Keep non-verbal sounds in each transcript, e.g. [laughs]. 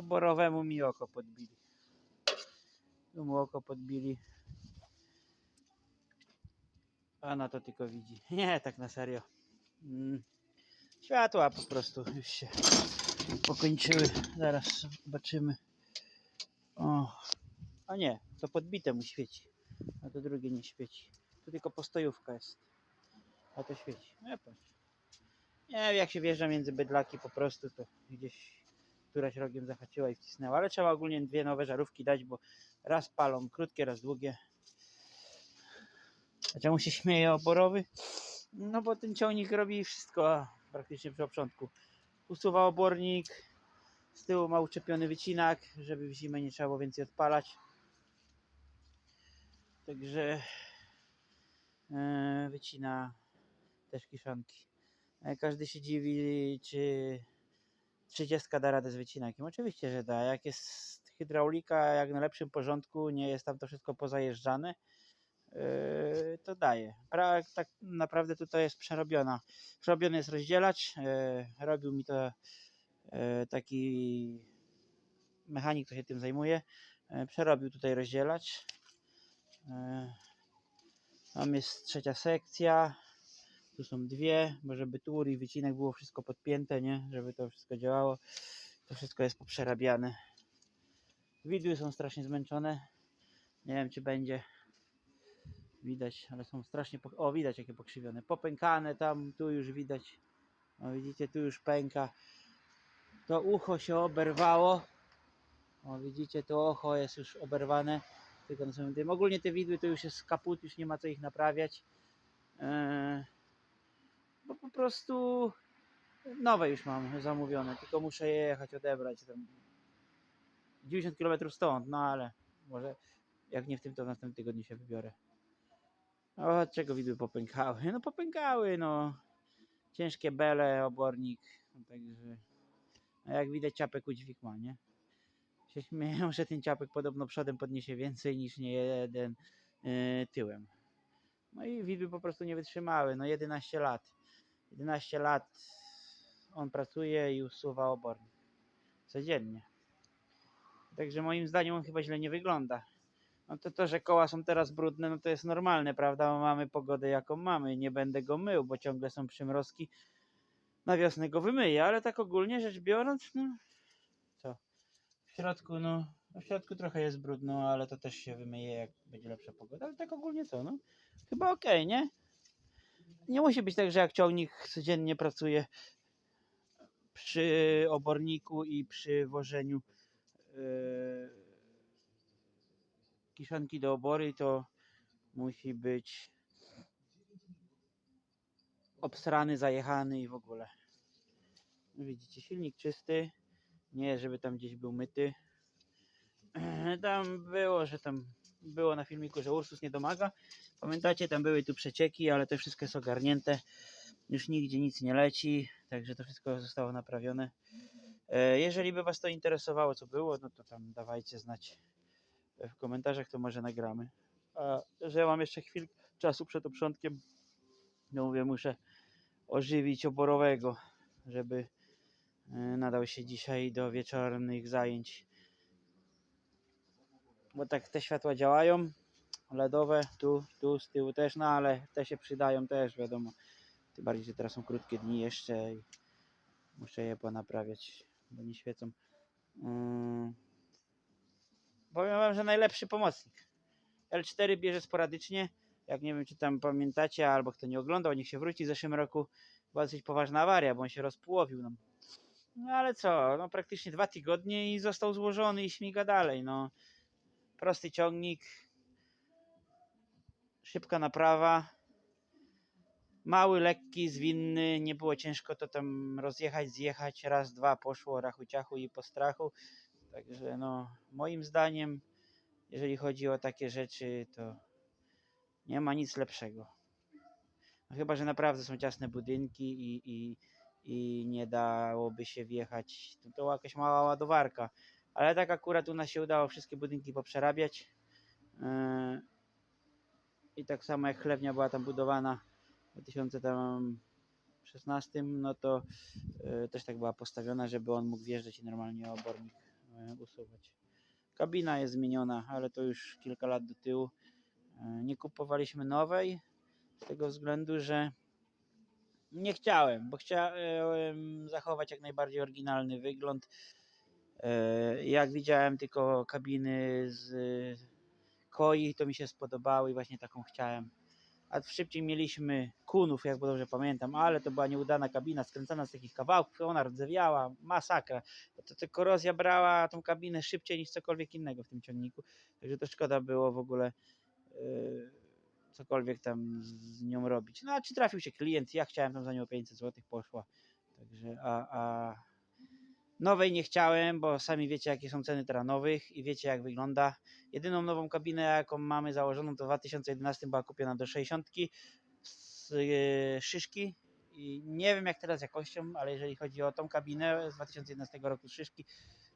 Oborowemu mi oko podbili. Tu mu oko podbili. A na to tylko widzi. [laughs] Nie, tak na serio. Mm. Światła po prostu już się pokończyły. Zaraz zobaczymy. O, a nie, to podbite mu świeci. A to drugie nie świeci. Tu tylko postojówka jest. A to świeci. Nie patrz. Nie jak się wjeżdża między bydlaki po prostu, to gdzieś któraś rogiem zahaczyła i wcisnęła. Ale trzeba ogólnie dwie nowe żarówki dać, bo raz palą krótkie, raz długie. A czemu się śmieje oborowy? No bo ten ciągnik robi wszystko praktycznie przy oprzątku. Usuwa obornik, z tyłu ma uczepiony wycinak, żeby w zimę nie trzeba było więcej odpalać. Także e, wycina też kiszonki. E, Każdy się dziwi, czy 30 da radę z wycinakiem. Oczywiście, że da. Jak jest hydraulika jak na lepszym porządku, nie jest tam to wszystko pozajeżdżane, yy, to daje. Pra, tak naprawdę tutaj jest przerobiona. Przerobiony jest rozdzielacz. Yy, robił mi to yy, taki mechanik, kto się tym zajmuje. Yy, Przerobił tutaj rozdzielacz. Yy, Tam jest trzecia sekcja. Tu są dwie, bo żeby tur i wycinek było wszystko podpięte, nie? Żeby to wszystko działało. To wszystko jest poprzerabiane. Widły są strasznie zmęczone. Nie wiem czy będzie widać, ale są strasznie. Po... O, widać jakie pokrzywione. Popękane tam, tu już widać. O, widzicie, tu już pęka. To ucho się oberwało. O, widzicie, to ucho jest już oberwane. Tylko na samym tym. Ogólnie te widły to już jest kaput, już nie ma co ich naprawiać. Eee, bo po prostu nowe już mam zamówione, tylko muszę je jechać odebrać tam 90 km stąd, no ale może jak nie w tym, to w następnym tygodniu się wybiorę. O, od czego widły popękały? No popękały, no. Ciężkie bele, obornik, no, także a jak widać ciapek udźwig ma, nie? Się śmieją, [laughs] że ten ciapek podobno przodem podniesie więcej niż nie jeden yy, tyłem. No i widły po prostu nie wytrzymały. No 11 lat. 11 lat on pracuje i usuwa obornik. Codziennie. Także moim zdaniem on chyba źle nie wygląda. No to to, że koła są teraz brudne, no to jest normalne, prawda? Mamy pogodę jaką mamy. Nie będę go mył, bo ciągle są przymrozki. Na wiosnę go wymyję, ale tak ogólnie rzecz biorąc, no co? W środku, no, w środku trochę jest brudno, ale to też się wymyje, jak będzie lepsza pogoda. Ale tak ogólnie co, no? Chyba okej, nie? Nie musi być tak, że jak ciągnik codziennie pracuje przy oborniku i przy wożeniu yy, kiszonki do obory, to musi być obsrany, zajechany i w ogóle. Widzicie, silnik czysty. Nie, żeby tam gdzieś był myty. [clears throat] Tam było, że tam było na filmiku, że Ursus nie domaga. Pamiętacie, tam były tu przecieki, ale to wszystko jest ogarnięte. Już nigdzie nic nie leci, także to wszystko zostało naprawione. E, Jeżeli by Was to interesowało, co było, no to tam dawajcie znać w komentarzach, to może nagramy. A że mam jeszcze chwilę czasu przed oprzątkiem, no mówię, muszę ożywić oborowego, żeby e, nadał się dzisiaj do wieczornych zajęć. Bo tak te światła działają, LEDowe, tu, tu, z tyłu też, no ale te się przydają też, wiadomo. Tym bardziej, że teraz są krótkie dni jeszcze i muszę je ponaprawiać, bo nie świecą. Yy. Powiem wam, że najlepszy pomocnik. L4 bierze sporadycznie. Jak nie wiem, czy tam pamiętacie, albo kto nie oglądał, niech się wróci. W zeszłym roku była dosyć poważna awaria, bo on się rozpołowił nam. No ale co, no praktycznie dwa tygodnie i został złożony i śmiga dalej. No, prosty ciągnik, szybka naprawa, mały, lekki, zwinny, nie było ciężko to tam rozjechać, zjechać, raz, dwa poszło rachu ciachu i po strachu. Także no, moim zdaniem, jeżeli chodzi o takie rzeczy, to nie ma nic lepszego. No, chyba, że naprawdę są ciasne budynki i, i, i nie dałoby się wjechać. To, to jakaś mała ładowarka. Ale tak akurat u nas się udało wszystkie budynki poprzerabiać. Yy, I tak samo jak chlewnia była tam budowana w 2016, no to yy, też tak była postawiona, żeby on mógł wjeżdżać i normalnie obornik e, usuwać. Kabina jest zmieniona, ale to już kilka lat do tyłu. Nie kupowaliśmy nowej z tego względu, że nie chciałem, bo chciałem zachować jak najbardziej oryginalny wygląd. E, Jak widziałem tylko kabiny z koi, to mi się spodobały i właśnie taką chciałem. A szybciej mieliśmy kunów, jak dobrze pamiętam, ale to była nieudana kabina, skręcana z takich kawałków, ona rdzewiała, masakra. To, to korozja brała tą kabinę szybciej niż cokolwiek innego w tym ciągniku, także to szkoda było w ogóle yy, cokolwiek tam z nią robić. No a czy trafił się klient, ja chciałem tam za nią 500 zł poszła, także a, a nowej nie chciałem, bo sami wiecie jakie są ceny teraz nowych i wiecie jak wygląda. Jedyną nową kabinę, jaką mamy założoną, to w 2011 była kupiona do 60 z e, szyszki. I nie wiem jak teraz jakością, ale jeżeli chodzi o tą kabinę z 2011 roku z szyszki,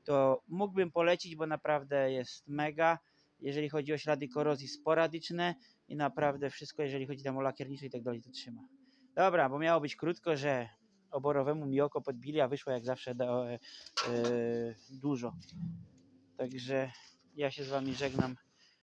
to mógłbym polecić, bo naprawdę jest mega. Jeżeli chodzi o ślady korozji sporadyczne i naprawdę wszystko, jeżeli chodzi tam o lakiernicze i tak dalej, to trzyma. Dobra, bo miało być krótko, że oborowemu mi oko podbili, a wyszło jak zawsze do, e, e, dużo. Także ja się z wami żegnam.